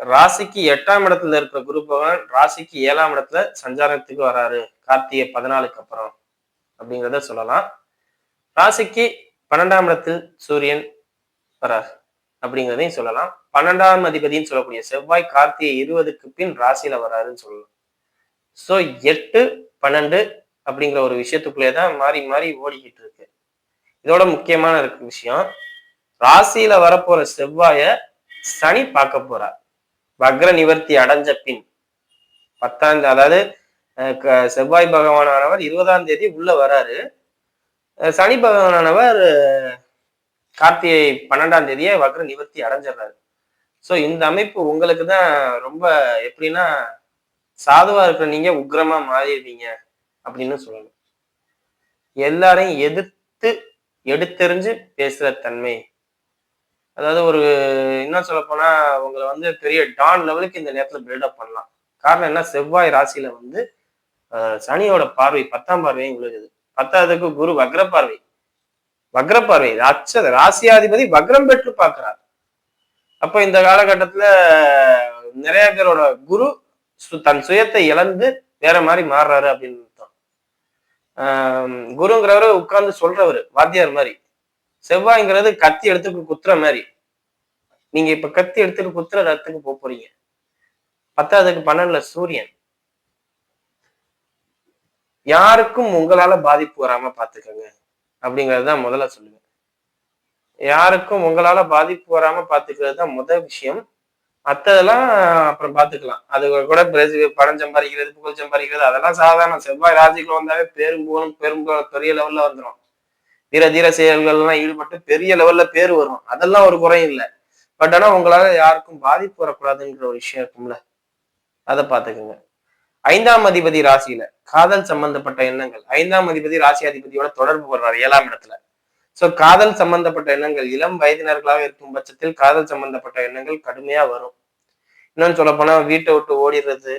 ராசிக்கு எட்டாம் இடத்துல இருக்கிற குரு பகவான் ராசிக்கு ஏழாம் இடத்துல சஞ்சாரத்துக்கு வராரு. கார்த்திகை பதினாலுக்கு அப்புறம் அப்படிங்கிறத சொல்லலாம். ராசிக்கு பன்னெண்டாம் இடத்தில் சூரியன் வரார் அப்படிங்கிறதையும் சொல்லலாம். பன்னெண்டாம் அதிபதினு சொல்லக்கூடிய செவ்வாய் கார்த்திகை இருபதுக்கு பின் ராசியில வராருன்னு சொல்லலாம். சோ எட்டு பன்னெண்டு அப்படிங்கிற ஒரு விஷயத்துக்குள்ளே தான் மாறி மாறி ஓடிக்கிட்டு இருக்கு. இதோட முக்கியமான இருக்கு விஷயம். ராசியில வரப்போற செவ்வாய சனி பார்க்க போறார். வக்ர நிவர்த்தி அடைஞ்ச பின் பத்தாம் அதாவது க- செவ்வாய் பகவானானவர் இருபதாம் தேதி உள்ள வராரு. சனி பகவானானவர் கார்த்திகை பன்னெண்டாம் தேதியே வக்ர நிவர்த்தி அடைஞ்சிடுறாரு. ஸோ இந்த அமைப்பு உங்களுக்கு தான் ரொம்ப எப்படின்னா சாதுவா இருக்கிற நீங்க உக்ரமா மாறிடுவீங்க அப்படின்னு சொல்லணும். எல்லாரையும் எதிர்த்து எடுத்தெறிஞ்சு பேசுற தன்மை அதாவது ஒரு இன்னும் சொல்ல போனா உங்களை வந்து பெரிய டான் லெவலுக்கு இந்த நேரத்துல பில்டப் பண்ணலாம். காரணம் என்ன? செவ்வாய் ராசியில வந்து சனியோட பார்வை பத்தாம் பார்வையும் விழுகுது பத்தாவதுக்கு குரு வக்ர பார்வை வக்ர பார்வை அச்ச ராசியாதிபதி வக்ரம் பெற்று பார்க்கிறார். அப்ப இந்த காலகட்டத்துல நிறைய பேரோட குரு தன் சுயத்தை இழந்து வேற மாதிரி மாறுறாரு அப்படின்னு அர்த்தம். குருங்கிறவரு உட்கார்ந்து சொல்றவரு வாத்தியார் மாதிரி. செவ்வாய்ங்கிறது கத்தி எடுத்து குத்துற மாதிரி. நீங்க இப்ப கத்தி எடுத்துட்டு குத்துற ரத்துக்கு போக போறீங்க. பத்தாவதுக்கு பன்னெண்டுல சூரியன். யாருக்கும் உங்களால பாதிப்பு வராம பாத்துக்கோங்க. அப்படிங்கிறது தான் முதல்ல சொல்லுவேன். யாருக்கும் உங்களால பாதிப்பு வராம பாத்துக்கிறது தான் முதல் விஷயம். மத்ததெல்லாம் அப்புறம் பாத்துக்கலாம். அது கூட பிரசி பணம் சம்பாதிக்கிறது புகழ் சம்பாதிக்கிறது அதெல்லாம் சாதாரண செவ்வாய் ராசிக்குள்ள வந்தாவே பெரும்போலும் பெரும்போலும் பெரிய லெவல்ல வந்துடும் தீர தீர செயல்கள்லாம் ஈடுபட்டு பெரிய லெவல்ல பேர் வரும். அதெல்லாம் ஒரு குறையும் இல்லை. பட் ஆனா உங்களால யாருக்கும் பாதிப்பு வரக்கூடாதுன்ற ஒரு விஷயம் இருக்கும்ல. அதை பார்த்துக்குங்க ஐந்தாம் அதிபதி ராசியில காதல் சம்பந்தப்பட்ட எண்ணங்கள். ஐந்தாம் அதிபதி ராசி அதிபதியோட தொடர்பு வர்றாரு ஏழாம் இடத்துல. சோ காதல் சம்பந்தப்பட்ட எண்ணங்கள். இளம் வயதினர்களாக இருக்கும் பட்சத்தில் காதல் சம்பந்தப்பட்ட எண்ணங்கள் கடுமையா வரும். இன்னொன்னு சொல்ல போனா வீட்டை விட்டு ஓடிடுறது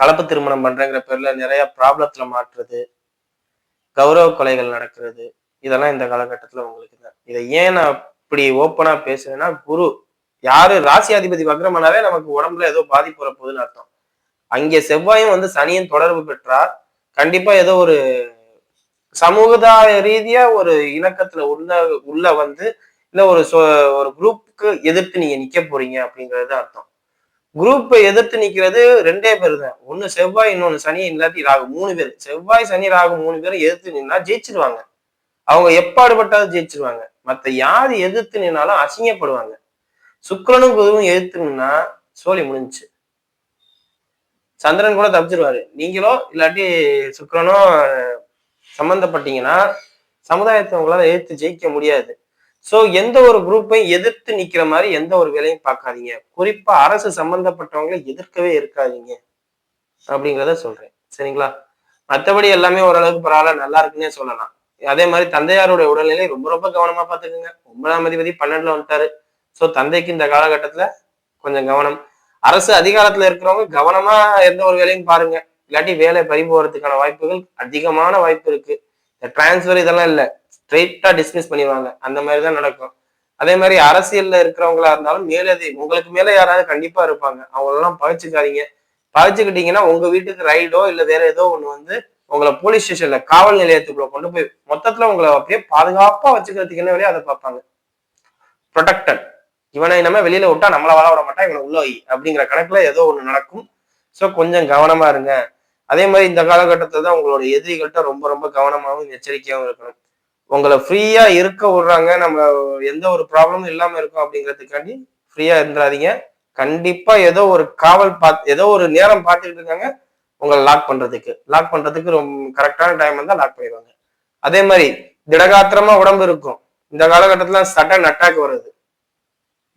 கலப்பு திருமணம் பண்றேங்கிற பேர்ல நிறைய ப்ராப்ளத்துல மாட்டுறது கௌரவ கொலைகள் நடக்கிறது. இதெல்லாம் இந்த காலகட்டத்தில் உங்களுக்கு தான் இதை ஏன் நான் இப்படி ஓப்பனாக பேசுறேன்னா குரு யாரு? ராசியாதிபதி வக்ரமானாவே நமக்கு உடம்புல ஏதோ பாதிப்பு வரப்போகுதுன்னு அர்த்தம். அங்கே செவ்வாயும் வந்து சனியும் தொடர்பு பெற்றால் கண்டிப்பா ஏதோ ஒரு சமூகதாய ரீதியா ஒரு இணக்கத்துல உள்ள உள்ள வந்து இல்ல ஒரு சொ- ஒரு குரூப்புக்கு எதிர்த்து நீங்க நிக்க போறீங்க அப்படிங்கிறது அர்த்தம். குரூப்பை எதிர்த்து நிக்கிறது ரெண்டே பேர் தான் ஒண்ணு செவ்வாய் இன்னொன்னு சனி இல்லாட்டி ராகு. மூணு பேர். செவ்வாய் சனி ராகு மூணு பேரும் எதிர்த்து நின்னா ஜெயிச்சிருவாங்க. அவங்க எப்பாடுபட்டாலும் ஜெயிச்சிருவாங்க. மத்த யார் எதிர்த்து நின்னாலும் அசிங்கப்படுவாங்க. சுக்கரனும் குருவும் எதிர்த்து நின்னா சோலி முடிஞ்சுச்சு. சந்திரன் கூட தப்பிச்சிருவாரு. நீங்களோ இல்லாட்டி சுக்கரனோ சம்மந்தப்பட்டீங்கன்னா சமுதாயத்தை உங்களால எதிர்த்து ஜெயிக்க முடியாது. ஸோ எந்த ஒரு குரூப்பையும் எதிர்த்து நிக்கிற மாதிரி எந்த ஒரு வேலையும் பார்க்காதீங்க. குறிப்பா அரசு சம்பந்தப்பட்டவங்களை எதிர்க்கவே இருக்காதீங்க. அப்படிங்கிறத சொல்றேன். சரிங்களா? மற்றபடி எல்லாமே ஓரளவுக்கு பரவாயில்ல நல்லா இருக்குன்னே சொல்லலாம். அதே மாதிரி தந்தையாருடைய உடல்நிலை ரொம்ப ரொம்ப கவனமா பார்த்துக்குங்க. ஒன்பதாம் அதிபதி பன்னெண்டுல வந்துட்டாரு. ஸோ தந்தைக்கு இந்த காலகட்டத்துல கொஞ்சம் கவனம். அரசு அதிகாரத்துல இருக்கிறவங்க கவனமா எந்த ஒரு வேலையும் பாருங்க. இல்லாட்டி வேலை பறி போறதுக்கான வாய்ப்புகள் அதிகமான வாய்ப்பு இருக்கு. இந்த டிரான்ஸ்ஃபர் இதெல்லாம் இல்லை. ஸ்ட்ரெயிட்டா டிஸ்மிஸ் பண்ணிடுவாங்க. அந்த மாதிரி தான் நடக்கும். அதே மாதிரி அரசியல்ல இருக்கிறவங்களா இருந்தாலும் மேலதி உங்களுக்கு மேல யாராவது கண்டிப்பா இருப்பாங்க. அவங்களெல்லாம் பகைச்சுக்காதீங்க பகைச்சுக்கிட்டீங்கன்னா உங்க வீட்டுக்கு ரைடோ இல்ல வேற ஏதோ ஒண்ணு வந்து உங்களை போலீஸ் ஸ்டேஷன்ல காவல் நிலையத்துக்குள்ள கொண்டு போய் மொத்தத்துல உங்களை அப்படியே பாதுகாப்பா வச்சுக்கிறதுக்கு என்ன வேலையோ அதை பார்ப்பாங்க. ப்ரொடெக்டட் இவனை நம்ம வெளியில விட்டா நம்மள வள விட மாட்டான் இவனை உள்ள வை அப்படிங்கிற கணக்குல ஏதோ ஒண்ணு நடக்கும். ஸோ கொஞ்சம் கவனமா இருங்க. அதே மாதிரி இந்த காலகட்டத்தில் தான் உங்களோட எதிரிகள்கிட்ட ரொம்ப ரொம்ப கவனமாகவும் எச்சரிக்கையாகவும் இருக்கணும். உங்களை ஃப்ரீயா இருக்க விடுறாங்க. நம்ம எந்த ஒரு ப்ராப்ளமும் இல்லாம இருக்கும் அப்படிங்கிறதுக்காண்டி ஃப்ரீயா இருந்துடாதீங்க கண்டிப்பா ஏதோ ஒரு காவல் பார்த்து ஏதோ ஒரு நேரம் பார்த்துக்கிட்டு இருக்காங்க. உங்களை லாக் பண்றதுக்கு. லாக் பண்றதுக்கு ரொம்ப கரெக்டான டைம் வந்தா லாக் பண்ணிடுவாங்க. அதே மாதிரி திடகாத்திரமா உடம்பு இருக்கும். இந்த காலகட்டத்துல சடன் அட்டாக் வருது.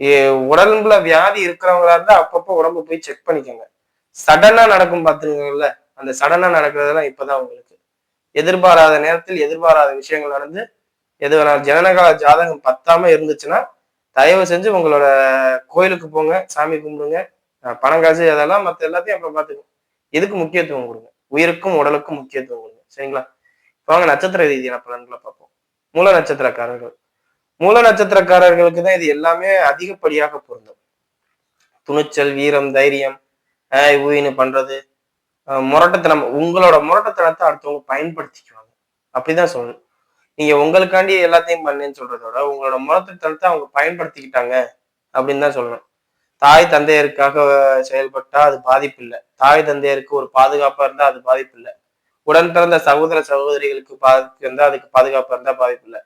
ஏ- உடம்புல வியாதி இருக்கிறவங்களா இருந்தா அப்பப்போ உடம்பு போய் செக் பண்ணிக்கோங்க. சடனா நடக்கும் பாத்துருங்கல்ல அந்த சடனா நடக்கிறதெல்லாம் இப்பதான் உங்களுக்கு எதிர்பாராத நேரத்தில் எதிர்பாராத விஷயங்கள் நடந்து எது வேணாலும் ஜனனகால ஜாதகம் பத்தாம இருந்துச்சுன்னா தயவு செஞ்சு உங்களோட கோயிலுக்கு போங்க சாமி கும்பிடுங்க பணம் காசு அதெல்லாம் மற்ற எல்லாத்தையும் அப்புறம் பார்த்துக்கோங்க இதுக்கு முக்கியத்துவம் கொடுங்க. உயிருக்கும் உடலுக்கும் முக்கியத்துவம் கொடுங்க. சரிங்களா? இப்போ வாங்க நட்சத்திர ரீதியான பலன்களை பார்ப்போம். மூல நட்சத்திரக்காரர்கள். மூல நட்சத்திரக்காரர்களுக்கு தான் இது எல்லாமே அதிகப்படியாக பொருந்தும். துணிச்சல் வீரம் தைரியம் ஆஹ் ஊயின்னு பண்றது முரட்டத்தனம் உங்களோட முரட்டத்தனத்தை அடுத்தவங்க பயன்படுத்திக்குவாங்க. அப்படிதான் சொல்லணும். நீங்க உங்களுக்காண்டி எல்லாத்தையும் பண்ணேன்னு சொல்றத விட உங்களோட முரட்டத்தனத்தை அவங்க பயன்படுத்திக்கிட்டாங்க அப்படின்னு தான் சொல்லணும். தாய் தந்தையருக்காக செயல்பட்டா அது பாதிப்பு இல்லை தாய் தந்தையருக்கு ஒரு பாதுகாப்பா இருந்தா அது பாதிப்பு இல்லை உடன் பிறந்த சகோதர சகோதரிகளுக்கு பாதிப்பு இருந்தா அதுக்கு பாதுகாப்பா இருந்தா பாதிப்பு இல்லை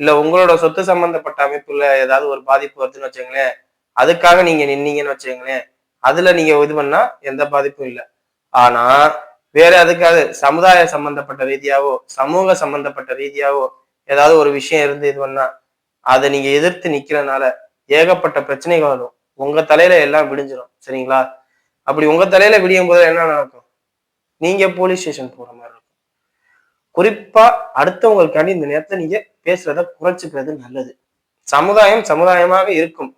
இல்ல உங்களோட சொத்து சம்பந்தப்பட்ட அமைப்புல ஏதாவது ஒரு பாதிப்பு வருதுன்னு வச்சுங்களேன் அதுக்காக நீங்க நின்னீங்கன்னு வச்சுங்களேன் அதுல நீங்க இது பண்ணா எந்த பாதிப்பும் இல்லை. ஆனா வேற அதுக்காக சமுதாய சம்பந்தப்பட்ட ரீதியாவோ சமூக சம்பந்தப்பட்ட ரீதியாவோ ஏதாவது ஒரு விஷயம் இருந்து இது பண்ணா அதை நீங்க எதிர்த்து நிக்கிறனால ஏகப்பட்ட பிரச்சனைகள் வரும். உங்க தலையில எல்லாம் விடிஞ்சிடும் சரிங்களா? அப்படி உங்க தலையில விடியும் போது என்ன நடக்கும்? நீங்க போலீஸ் ஸ்டேஷன் போற மாதிரி இருக்கும். குறிப்பா அடுத்தவங்களுக்காண்டி இந்த நேரத்தை நீங்க பேசுறத குறைச்சிக்கிறது நல்லது. சமுதாயம் சமுதாயமாக இருக்கும்.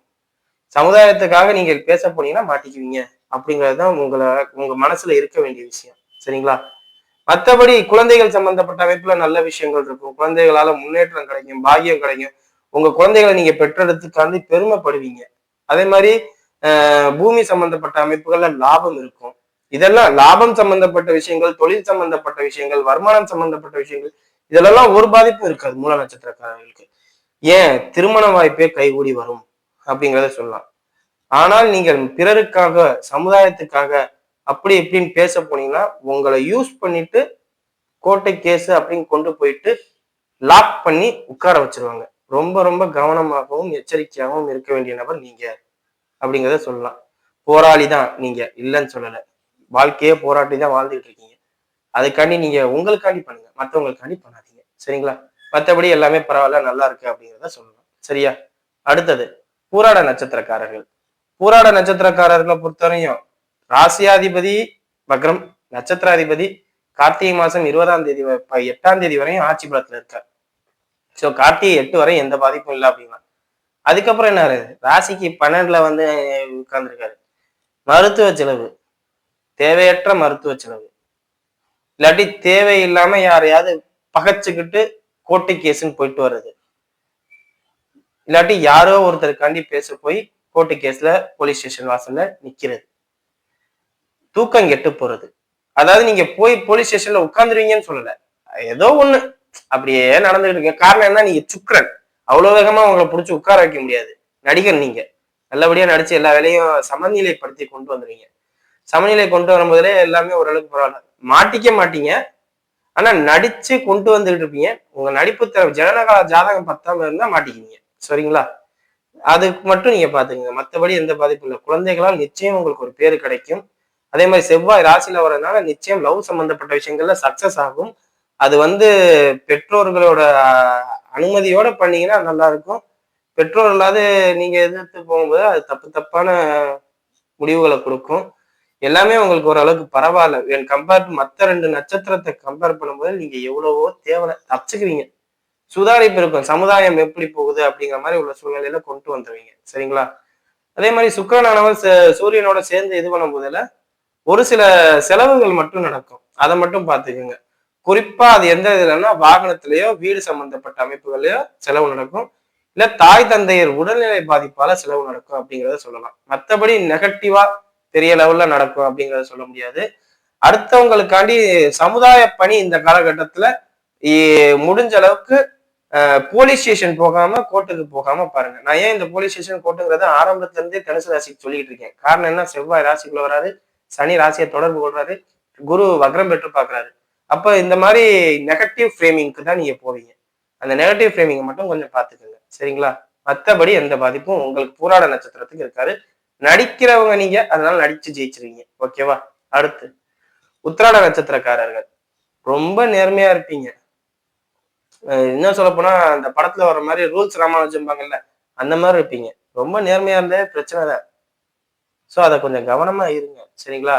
சமுதாயத்துக்காக நீங்கள் பேச போனீங்கன்னா மாட்டிக்குவீங்க. அப்படிங்கறதுதான் உங்களை உங்க மனசுல இருக்க வேண்டிய விஷயம். சரிங்களா? மற்றபடி குழந்தைகள் சம்பந்தப்பட்ட அமைப்புல நல்ல விஷயங்கள் இருக்கும். குழந்தைகளால முன்னேற்றம் கிடைக்கும் பாக்கியம் கிடைக்கும். உங்க குழந்தைகளை நீங்க பெற்றெடுத்துக்காண்டி பெருமைப்படுவீங்க. அதே மாதிரி ஆஹ் பூமி சம்பந்தப்பட்ட அமைப்புகள்ல லாபம் இருக்கும். இதெல்லாம் லாபம் சம்பந்தப்பட்ட விஷயங்கள் தொழில் சம்பந்தப்பட்ட விஷயங்கள் வருமானம் சம்பந்தப்பட்ட விஷயங்கள் இதெல்லாம் ஒரு பாதிப்பும் இருக்காது. மூல நட்சத்திரக்காரர்களுக்கு. ஏன்? திருமண வாய்ப்பே கைகூடி வரும் அப்படிங்கிறத சொல்லலாம். ஆனால் நீங்கள் பிறருக்காக சமுதாயத்துக்காக அப்படி இப்படின்னு பேச போனீங்கன்னா உங்களை யூஸ் பண்ணிட்டு கோட்டை கேஸ் அப்படின்னு கொண்டு போயிட்டு லாக் பண்ணி உட்கார வச்சிருவாங்க. ரொம்ப ரொம்ப கவனமாகவும் எச்சரிக்கையாகவும் இருக்க வேண்டிய நபர் நீங்க அப்படிங்கிறத சொல்லலாம். போராளி தான் நீங்க. இல்லைன்னு சொல்லலை. வாழ்க்கையே போராட்டி தான் வாழ்ந்துட்டு இருக்கீங்க. அதுக்காண்டி நீங்க உங்களுக்காண்டி பண்ணுங்க. மற்றவங்களுக்காண்டி பண்ணாதீங்க. சரிங்களா? மற்றபடி எல்லாமே பரவாயில்ல நல்லா இருக்கு அப்படிங்கிறத சொல்லலாம். சரியா? அடுத்தது பூராட நட்சத்திரக்காரர்கள். பூராட நட்சத்திரக்காரர்களை பொறுத்தவரையும் ராசியாதிபதி வக்ரம் நட்சத்திராதிபதி கார்த்திகை மாசம் இருபதாம் தேதி எட்டாம் தேதி வரையும் ஆட்சி பலத்துல இருக்கார். ஸோ கார்த்திகை எட்டு வரை எந்த பாதிப்பும் இல்லை அப்படின்னா. அதுக்கப்புறம் என்ன ராசிக்கு பன்னெண்டுல வந்து உட்கார்ந்துருக்காரு. மருத்துவ செலவு. தேவையற்ற மருத்துவ செலவு. இல்லாட்டி தேவையில்லாம யாரையாவது பகச்சுக்கிட்டு கோர்ட்டு கேஸுன்னு போயிட்டு வர்றது. இல்லாட்டி யாரோ ஒருத்தருக்காண்டி பேச போய் கோர்ட்டு கேஸ்ல போலீஸ் ஸ்டேஷன் வாசல்ல நிக்கிறது. தூக்கம் கெட்டு போறது. அதாவது நீங்க போய் போலீஸ் ஸ்டேஷன்ல உட்காந்துருவீங்கன்னு சொல்லல. ஏதோ ஒண்ணு. அப்படியே நடந்துகிட்டு இருக்கு. காரணம் என்ன நீங்க சுக்ரன் அவ்வளவு வேகமா உங்களை பிடிச்சி உட்கார வைக்க முடியாது. நடிகர் நீங்க. நல்லபடியா நடிச்சு எல்லா வேலையும் சமநிலைப்படுத்தி கொண்டு வந்துருவீங்க. சமநிலை கொண்டு வரும்போதுலே எல்லாமே ஓரளவுக்கு பரவாயில்ல. மாட்டிக்க மாட்டீங்க. ஆனா நடிச்சு கொண்டு வந்துகிட்டு இருப்பீங்க. உங்க நடிப்பு திறமை ஜாதகம் பத்தாம இருந்தா மாட்டிக்குவீங்க. சரிங்களா? அதுக்கு மட்டும் நீங்க பாத்துக்கங்க. மற்றபடி எந்த பாதிப்பும் இல்லை. குழந்தைகளால் நிச்சயம் உங்களுக்கு ஒரு பேர் கிடைக்கும். அதே மாதிரி செவ்வாய் ராசியில வரதுனால நிச்சயம் லவ் சம்பந்தப்பட்ட விஷயங்கள்ல சக்சஸ் ஆகும். அது வந்து பெற்றோர்களோட அனுமதியோட பண்ணீங்கன்னா நல்லா இருக்கும். பெற்றோர் இல்லாத நீங்க எதிர்த்து போகும்போது அது தப்பு தப்பான முடிவுகளை கொடுக்கும். எல்லாமே உங்களுக்கு ஓரளவுக்கு பரவாயில்ல. கம்பேர் மற்ற ரெண்டு நட்சத்திரத்தை கம்பேர் பண்ணும்போது நீங்க எவ்வளவோ தேவை தப்பிச்சுக்குவீங்க. சுதாரிப்பு இருக்கும் சமுதாயம் எப்படி போகுது அப்படிங்கிற மாதிரி உள்ள சூழ்நிலையில கொண்டு வந்துருவீங்க. சரிங்களா? அதே மாதிரி சுக்கரனானவர் ச- சூரியனோட சேர்ந்து இது பண்ணும் போதில் ஒரு சில செலவுகள் மட்டும் நடக்கும். அதை மட்டும் பார்த்துக்குங்க. குறிப்பா அது எந்த இதுலன்னா வாகனத்திலேயோ வீடு சம்பந்தப்பட்ட அமைப்புகள்லயோ செலவு நடக்கும். இல்ல தாய் தந்தையர் உடல்நிலை பாதிப்பால செலவு நடக்கும் அப்படிங்கிறத சொல்லலாம். மற்றபடி நெகட்டிவா பெரிய லெவல்ல நடக்கும் அப்படிங்கிறத சொல்ல முடியாது. அடுத்தவங்களுக்காண்டி சமுதாய பணி இந்த காலகட்டத்துல முடிஞ்ச அளவுக்கு போலீஸ் ஸ்டேஷன் போகாம கோர்ட்டுக்கு போகாம பாருங்க. நான் ஏன் இந்த போலீஸ் ஸ்டேஷன் கோர்ட்டுங்கிறத ஆரம்பத்துல இருந்தே தனுசு ராசிக்கு சொல்லிட்டு இருக்கேன். காரணம் என்ன? செவ்வாய் ராசிக்குள்ள வராரு. சனி ராசியை தொடர்பு கொள்றாரு. குரு வக்ரம் பெற்று பாக்குறாரு அப்ப இந்த மாதிரி நெகட்டிவ் ஃப்ரேமிங்க்கு தான் நீங்க போவீங்க. அந்த நெகட்டிவ் ஃப்ரேமிங்கை மட்டும் கொஞ்சம் பாத்துக்கோங்க சரிங்களா? மத்தபடி எந்த பாதிப்பும் உங்களுக்கு பூராட நட்சத்திரத்துக்கு இருக்காரு நடிக்கிறவங்க நீங்க அதனால நடிச்சு ஜெயிச்சிருவீங்க. ஓகேவா? அடுத்து உத்திராட நட்சத்திரக்காரர்கள். ரொம்ப நேர்மையா இருப்பீங்க. இன்னும் சொல்ல போனா அந்த படத்துல வர மாதிரி ரூல்ஸ் ராமானுஜம்பாங்கல்ல அந்த மாதிரி இருப்பீங்க. ரொம்ப நேர்மையா இருந்தே பிரச்சனை தான். ஸோ அதை கொஞ்சம் கவனமா இருங்க. சரிங்களா?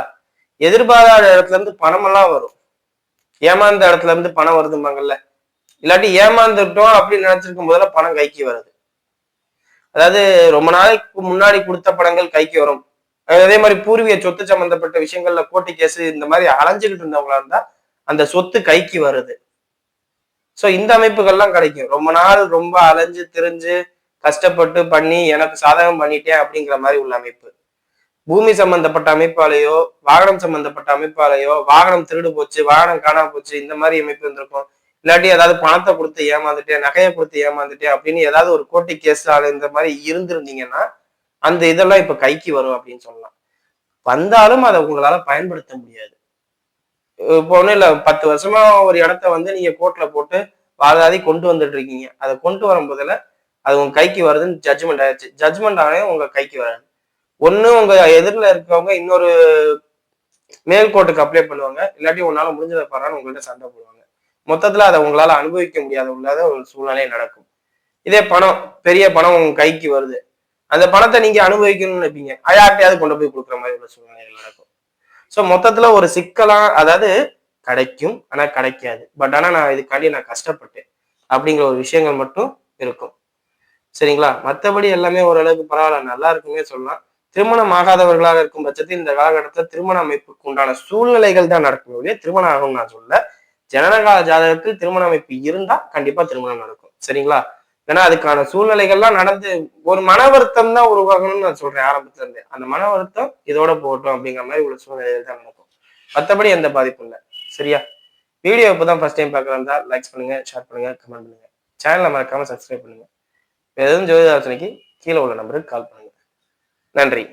எதிர்பாராத இடத்துல இருந்து பணமெல்லாம் வரும். ஏமாந்த இடத்துல இருந்து பணம் வருதும்பாங்கல்ல இல்லாட்டி ஏமாந்துட்டோம் அப்படின்னு நினைச்சிருக்கும் போதுல பணம் கைக்கு வருது. அதாவது ரொம்ப நாளைக்கு முன்னாடி கொடுத்த படங்கள் கைக்கு வரும். அதே மாதிரி பூர்வீக சொத்து சம்பந்தப்பட்ட விஷயங்கள்ல கோர்ட்டு கேஸ் இந்த மாதிரி அலைஞ்சுக்கிட்டு இருந்தவங்களா இருந்தா அந்த சொத்து கைக்கு வருது. ஸோ இந்த அமைப்புகள்லாம் கிடைக்கும். ரொம்ப நாள் ரொம்ப அலைஞ்சு திரிஞ்சு கஷ்டப்பட்டு பண்ணி எனக்கு சாதகம் பண்ணிட்டேன் அப்படிங்கிற மாதிரி உள்ள அமைப்பு. பூமி சம்பந்தப்பட்ட அமைப்பாலேயோ வாகனம் சம்பந்தப்பட்ட அமைப்பாலேயோ வாகனம் திருடு போச்சு வாகனம் காணாம போச்சு இந்த மாதிரி அமைப்பு இருந்திருக்கும் இல்லாட்டி ஏதாவது பணத்தை கொடுத்து ஏமாந்துட்டேன் நகையை கொடுத்து ஏமாந்துட்டேன் அப்படின்னு ஏதாவது ஒரு கோர்ட்டு கேஸ் இந்த மாதிரி இருந்திருந்தீங்கன்னா அந்த இதெல்லாம் இப்ப கைக்கு வரும் அப்படின்னு சொல்லலாம். வந்தாலும் அதை உங்களால பயன்படுத்த முடியாது. இப்போ ஒன்றும் இல்லை பத்து வருஷமா ஒரு இடத்த வந்து நீங்க கோர்ட்ல போட்டு வாதாடி கொண்டு வந்துட்டு இருக்கீங்க. அதை கொண்டு வரும்போதுல அது உங்க கைக்கு வருதுன்னு ஜட்ஜ்மெண்ட் ஆயிடுச்சு. ஜட்ஜ்மெண்ட் ஆனே உங்க கைக்கு வராது. ஒன்று உங்க எதிரில் இருக்கவங்க இன்னொரு மேல் கோர்ட்டுக்கு அப்ளை பண்ணுவாங்க. இல்லாட்டி உன்னால முடிஞ்சதை பாருன்னு உங்கள்கிட்ட சண்டை போடுவாங்க. மொத்தத்துல அதை உங்களால அனுபவிக்க முடியாத உள்ளாத ஒரு சூழ்நிலை நடக்கும். இதே பணம் பெரிய பணம் உங்க கைக்கு வருது. அந்த பணத்தை நீங்க அனுபவிக்கணும்னு நினைப்பீங்க. அயார்ட்டையாவது கொண்டு போய் கொடுக்குற மாதிரி உள்ள சூழ்நிலைகள் நடக்கும். ஸோ மொத்தத்துல ஒரு சிக்கலா அதாவது கிடைக்கும் ஆனா கிடைக்காது. பட் ஆனா நான் இதுக்காண்டி நான் கஷ்டப்பட்டேன். அப்படிங்கிற ஒரு விஷயங்கள் மட்டும் இருக்கும். சரிங்களா? மற்றபடி எல்லாமே ஓரளவுக்கு பரவாயில்ல. நல்லா இருக்குமே சொல்லலாம். திருமணம் ஆகாதவர்களாக இருக்கும் பட்சத்தில் இந்த காலகட்டத்தில் திருமண அமைப்புக்கு உண்டான சூழ்நிலைகள் தான் நடக்கும் ஒழிய திருமணம் ஆகும் நான் சொல்ல ஜனனகால ஜாதகத்தில் திருமண அமைப்பு இருந்தா கண்டிப்பா திருமணம் நடக்கும். சரிங்களா? ஏன்னா அதுக்கான சூழ்நிலைகள்லாம் நடந்து ஒரு மன வருத்தம் தான் உருவாகணும்னு நான் சொல்றேன் ஆரம்பத்துல இருந்து. அந்த மன வருத்தம் இதோட போகட்டும் அப்படிங்கிற மாதிரி உள்ள சூழ்நிலைகள் தான் நடக்கும். மற்றபடி எந்த பாதிப்பும் இல்லை. சரியா? வீடியோ இப்போ தான் ஃபர்ஸ்ட் டைம் பார்க்குறதா லைக்ஸ் பண்ணுங்க ஷேர் பண்ணுங்க கமெண்ட் பண்ணுங்க. சேனலை மறக்காம சப்ஸ்கிரைப் பண்ணுங்க. எதுவும் ஜோதிதாசனைக்கு கீழே உள்ள நம்பருக்கு கால் பண்ணுங்க. நன்றி.